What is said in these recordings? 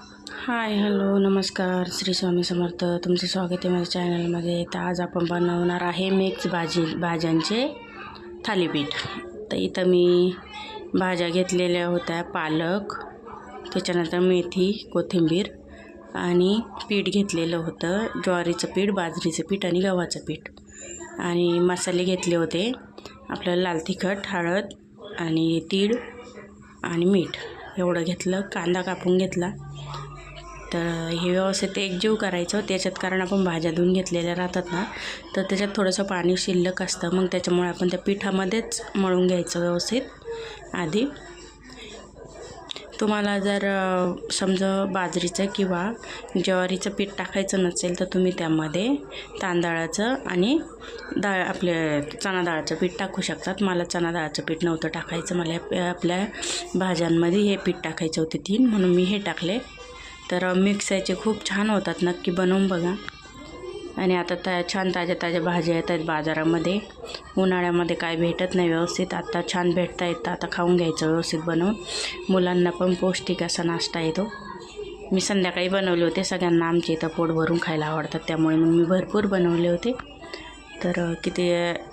Hi hello नमस्कार श्री स्वामी समर्थ. तुमचं स्वागत आहे माझ्या चॅनलमध्ये. तर आज आपण बनवणार आहे मिक्स भाजी भाज्यांचे थालीपीठ. तर इथं मी भाज्या घेतलेल्या होत्या पालक त्याच्यानंतर मेथी कोथिंबीर आणि पीठ घेतलेलं होतं ज्वारीचं पीठ बाजरीचं पीठ आणि गव्हाचं पीठ. आणि मसाले घेतले होते आपलं लाल तिखट हळद आणि तीळ आणि मीठ. एवढं घेतलं कांदा कापून घेतला. तर हे व्यवस्थित एकजीव करायचं. त्याच्यात कारण आपण भाज्या धुवून घेतलेल्या राहतात ना तर त्याच्यात थोडंसं पाणी शिल्लक असतं. मग त्याच्यामुळे आपण त्या पिठामध्येच मळून घ्यायचं व्यवस्थित आधी. तुम्हाला जर समजा बाजरीचं किंवा ज्वारीचं पीठ टाकायचं नसेल तर तुम्ही त्यामध्ये तांदळाचं आणि डाळ आपले चणा डाळाचं पीठ टाकू शकतात. मला चणा डाळाचं पीठ नव्हतं टाकायचं. मला आपल्या भाज्यांमध्ये हे पीठ टाकायचं होते तीन म्हणून मी हे टाकले. तर मिक्स याचे खूप छान होतात. नक्की बनवून बघा. आणि आता त्या छान ताज्या ताज्या भाज्या येत आहेत बाजारामध्ये. उन्हाळ्यामध्ये काय भेटत नाही व्यवस्थित. आत्ता छान भेटता येतं. आता खाऊन घ्यायचं व्यवस्थित बनवून. मुलांना पण पौष्टिक असा नाश्ता येतो. मी संध्याकाळी बनवले होते. सगळ्यांना आमच्या इथं पोट भरून खायला आवडतात. त्यामुळे मग मी भरपूर बनवले होते. तर किती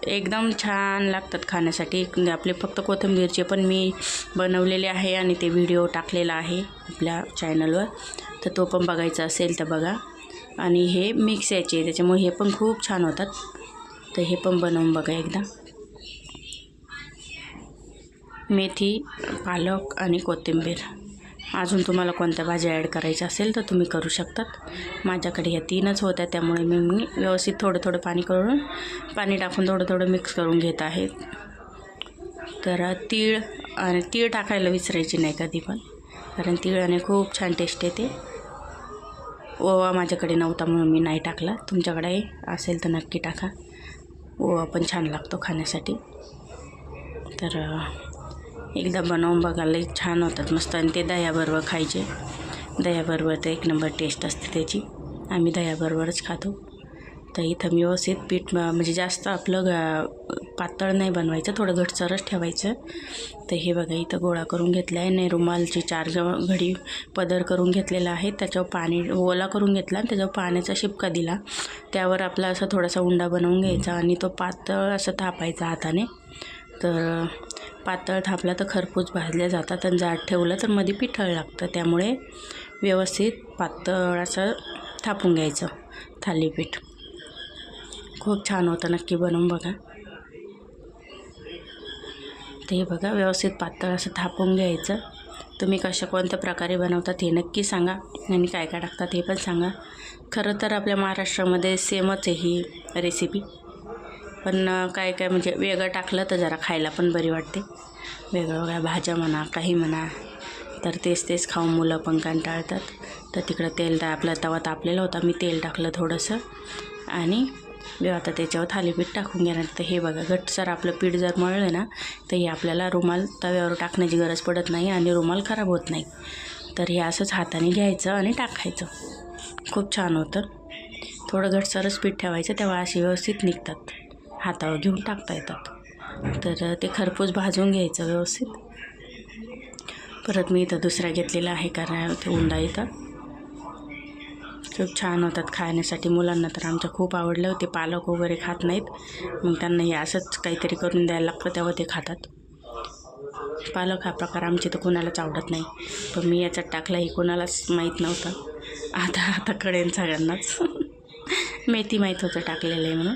एकदम छान लागतात खाण्यासाठी. आपले फक्त कोथिंबीरचे पण मी बनवलेले आहे आणि ते व्हिडिओ टाकलेला आहे आपल्या चॅनलवर. तर तो पण बघायचा असेल तर बघा. आणि हे मिक्स यायचे त्याच्यामुळे हे पण खूप छान होतात. तर हे पण बनवून बघा एकदा. मेथी पालक आणि कोथिंबीर. अजून तुम्हाला कोणत्या भाज्या ॲड करायच्या असेल तर तुम्ही करू शकतात. माझ्याकडे ह्या तीनच होत्या त्यामुळे मी मी व्यवस्थित थोडं थोडं पाणी करून पाणी टाकून थोडं थोडं मिक्स करून घेत आहे. तर तीळ आणि तीळ टाकायला विसरायची नाही कधी पण कारण तिळाने खूप छान टेस्ट येते. ओवा माझ्याकडे नव्हता म्हणून मी नाही टाकला. तुमच्याकडे असेल तर नक्की टाका. ओवा पण छान लागतो खाण्यासाठी. तर एकदा बनवून बघायला छान होतात मस्त. आणि ते दह्याबरोबर खायचे. दह्याबरोबर तर एक नंबर टेस्ट असते त्याची. आम्ही दह्याबरोबरच खातो. तर इथं मी व्यवस्थित पीठ म्हणजे जास्त आपलं पातळ नाही बनवायचं थोडं घटसरच ठेवायचं. तर हे बघा इथं गोळा करून घेतला आहे नाही रुमालची चार घडी पदर करून घेतलेला आहे. त्याच्यावर पाणी ओला करून घेतला आणि त्याच्यावर पाण्याचा शिपका दिला. त्यावर आपला असा थोडासा उंडा बनवून घ्यायचा आणि तो पातळ असं थापायचा हाताने. तर पातळ थापला तर खरपूस भाजल्या जातात आणि जाड ठेवलं तर मध्ये पिठळ लागतं. त्यामुळे व्यवस्थित पातळ असं थापून घ्यायचं थालीपीठ. खूप छान होतं. नक्की बनवून बघा. ते बघा व्यवस्थित पातळ असं थापून घ्यायचं. तुम्ही कशा कोणत्या प्रकारे बनवतात हे नक्की सांगा. आणि काय काय टाकतात हे पण सांगा. खरं तर आपल्या महाराष्ट्रामध्ये सेमच आहे ही रेसिपी पण काय काय म्हणजे वेगळं टाकलं तर जरा खायला पण बरी वाटते. वेगळ्या वेगळ्या भाज्या म्हणा काही म्हणा तर तेच तेच खाऊन मुलं पण कंटाळतात. तर तिकडं तेल टा आपला तवा तापलेला होता मी तेल टाकलं थोडंसं. आणि मी आता त्याच्यावर थालीपीठ टाकून घेणार तर हे बघा घटसर आपलं पीठ जर मळलं ना तर हे आपल्याला रुमाल तव्यावर टाकण्याची गरज पडत नाही आणि रुमाल खराब होत नाही. तर हे असंच हाताने घ्यायचं आणि टाकायचं. खूप छान होतं. थोडं घटसरच पीठ ठेवायचं तेव्हा असे व्यवस्थित निघतात. हातावर घेऊन टाकता येतात. तर ते खरपूस भाजून घ्यायचं व्यवस्थित. परत मी इथं दुसरा घेतलेला आहे कारण ते उंडा इथं खूप छान होतात खाण्यासाठी. मुलांना तर आमच्या खूप आवडलं. ते पालक वगैरे खात नाहीत. मग त्यांना हे असंच काहीतरी करून द्यायला लागतं तेव्हा ते खातात. पालक हा प्रकार आमच्या तर कोणालाच आवडत नाही. पण मी याच्यात टाकला हे कोणालाच माहीत नव्हतं. आता आता कळेन सगळ्यांनाच. मेथी माहीत होतं टाकलेलं आहे म्हणून.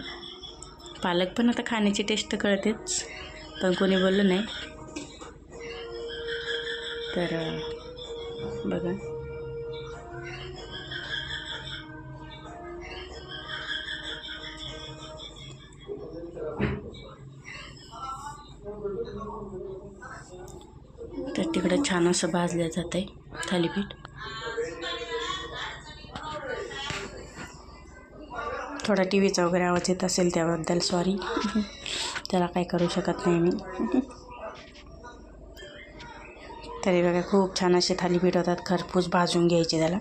पालक पण आता खाण्याची टेस्ट कळतेच पण कोणी बोललं नाही. तर बघा. तर तिकडं छान असं भाजलं जातं आहे थालीपीठ. थोडा टी व्हीचा वगैरे आवाज येत असेल त्याबद्दल सॉरी त्याला काही करू शकत नाही मी. तरी बघा खूप छान असे थाली होतात खरपूस भाजून घ्यायचे त्याला.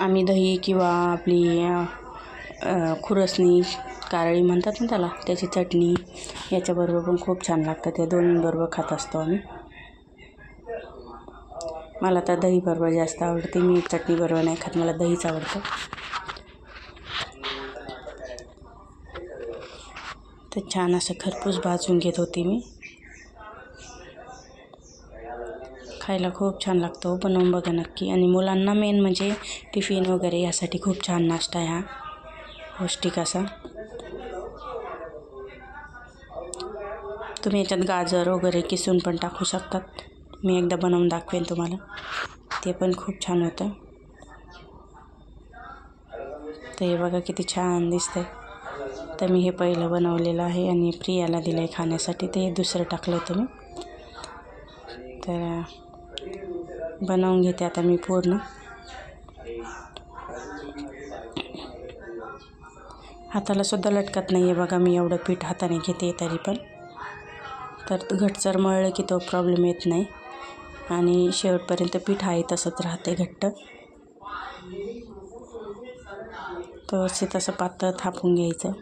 आम्ही दही किंवा आपली खुरसणी कारळी म्हणतात ना त्याला त्याची चटणी याच्याबरोबर पण खूप छान लागतं. त्या दोन्हीबरोबर खात असतो आम्ही. मला तर दही बरोबर जास्त आवडते. मी चटणी बरोबर नाही खात. मला दहीच आवडतं. तर छान असं खरपूस भाजून घेत होती मी. खायला खूप छान लागतो. बनवून बघा नक्की. आणि मुलांना मेन म्हणजे टिफिन वगैरे यासाठी खूप छान नाश्ता आहे हा. पौष्टिक असा. तुम्ही याच्यात गाजर वगैरे किसून पण टाकू शकतात. मी एकदा बनवून दाखवेन तुम्हाला. ते पण खूप छान होतं. तर हे बघा किती छान दिसतंय. तर मी हे पहिलं बनवलेलं आहे आणि प्रियाला दिलं आहे खाण्यासाठी. ते दुसरं टाकलं होतं मी तर बनवून घेते आता मी पूर्ण. हाताला सुद्धा लटकत नाही आहे बघा मी एवढं पीठ हाताने घेते तरी पण. तर घटसर मळलं की तो प्रॉब्लेम येत नाही. आणि शेवटपर्यंत पीठ आहे तसंच राहते घट्ट. तो असे तसं पातळ थापून घ्यायचं.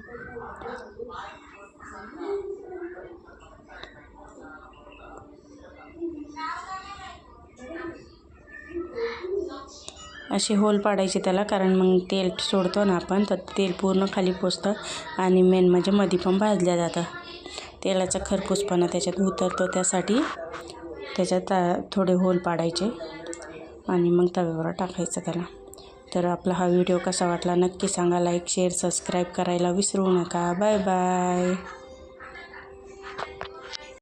असे होल पाडायचे त्याला कारण मग तेल सोडतो ना आपण तर तेल पूर्ण खाली पोचतं. आणि मेन म्हणजे मध्ये पण भाजल्या जातं. तेलाचा खरपूसपणा त्याच्यात उतरतो त्यासाठी त्याच्यात थोडे होल पाडायचे आणि मग तव्यावर टाकायचं त्याला. तर आपला हा व्हिडिओ कसा वाटला नक्की सांगा. लाईक शेअर सबस्क्राईब करायला विसरू नका. Bye bye.